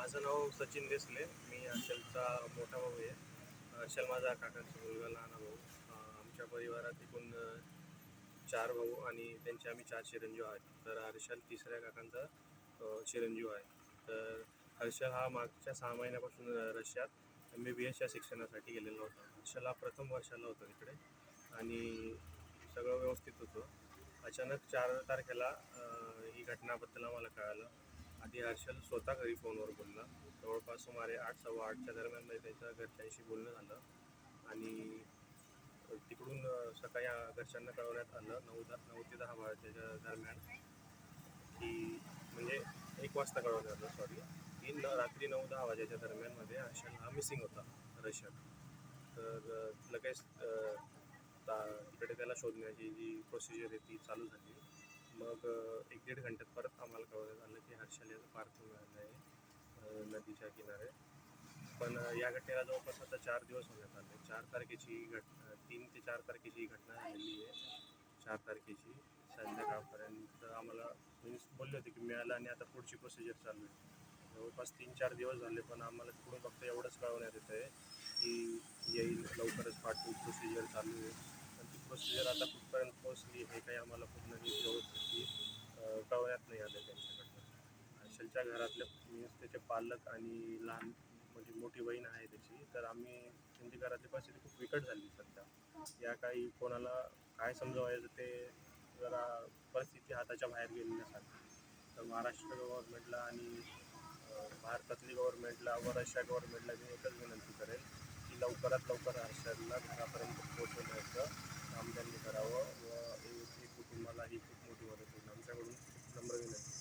माझं नाव सचिन देसले. मी अशलचा मोठा भाऊ आहे. अशल माझा काकांचा मुलगा लहान भाऊ. आमच्या परिवारात एकूण चार भाऊ आणि त्यांचे आम्ही चार चिरंजीव आहेत. तर हर्षल तिसऱ्या काकांचा चिरंजीव आहे. तर हर्षल हा मागच्या सहा महिन्यापासून रशियात एम बी बी एसच्या शिक्षणासाठी गेलेला होता. हर्षल हा प्रथम वर्षाला होता तिकडे आणि सगळं व्यवस्थित होतं. अचानक चार तारखेला ही घटनाबद्दल आम्हाला कळालं. आधी हर्षल स्वतः घरी फोनवर बोलला जवळपास सुमारे आठ सव्वा आठच्या दरम्यानमध्ये म्हणजे त्याच्या घरच्यांशी बोलणं झालं. आणि तिकडून सकाळी घरच्यांना कळवण्यात आलं नऊ दहा नऊ ते दहा वाजेच्या दरम्यान की म्हणजे एक वाजता कळवण्यात आलं सॉरी की न रात्री नऊ दहा वाजेच्या दरम्यानमध्ये हर्षल हा मिसिंग होता रशियात तर लगेच ता- तिकडे त्याला शोधण्याची जी प्रोसिजर आहे ती चालू झाली. मग एक दीड घंट्यात परत आम्हाला कळवलं झालं की हर्षल याचं पार्थिव मिळालं आहे नदीच्या किनारे. पण या घटनेला जवळपास आता चार दिवस होण्यात आले. चार तारखेची ही घटना तीन ते चार तारखेची ही घटना झालेली आहे. चार तारखेची संध्याकाळपर्यंत आम्हाला मीन्स बोलले होते की मिळालं आणि आता पुढची प्रोसिजर चालू आहे. जवळपास तीन चार दिवस झाले पण आम्हाला तिकडून फक्त एवढंच कळवण्यात येतं आहे की येईल लवकरच पाठवू प्रोसिजर चालू आहे. पण ती प्रोसिजर आता कुठपर्यंत पोहोचली हे काही आम्हाला खूप नीट व्यवस्थित अ, कळवण्यात नाही आलं त्यांच्याकडनं. हर्षलच्या घरातले मीन्स त्याचे पालक आणि लहान म्हणजे मोठी बहीण आहे त्याची तर आम्ही त्यांची घरातली परिस्थिती खूप विकट झाली सध्या. या काही कोणाला काय समजवायचं ते जरा परिस्थिती हाताच्या बाहेर गेलेल्यासारखी. तर महाराष्ट्र गव्हर्नमेंटला आणि भारतातली गव्हर्नमेंटला व रशिया गव्हर्नमेंटला मी एकच विनंती करेल की लवकरात लवकर हर्षलला घरापर्यंत पोहोचवण्याचं काम त्यांनी करावं व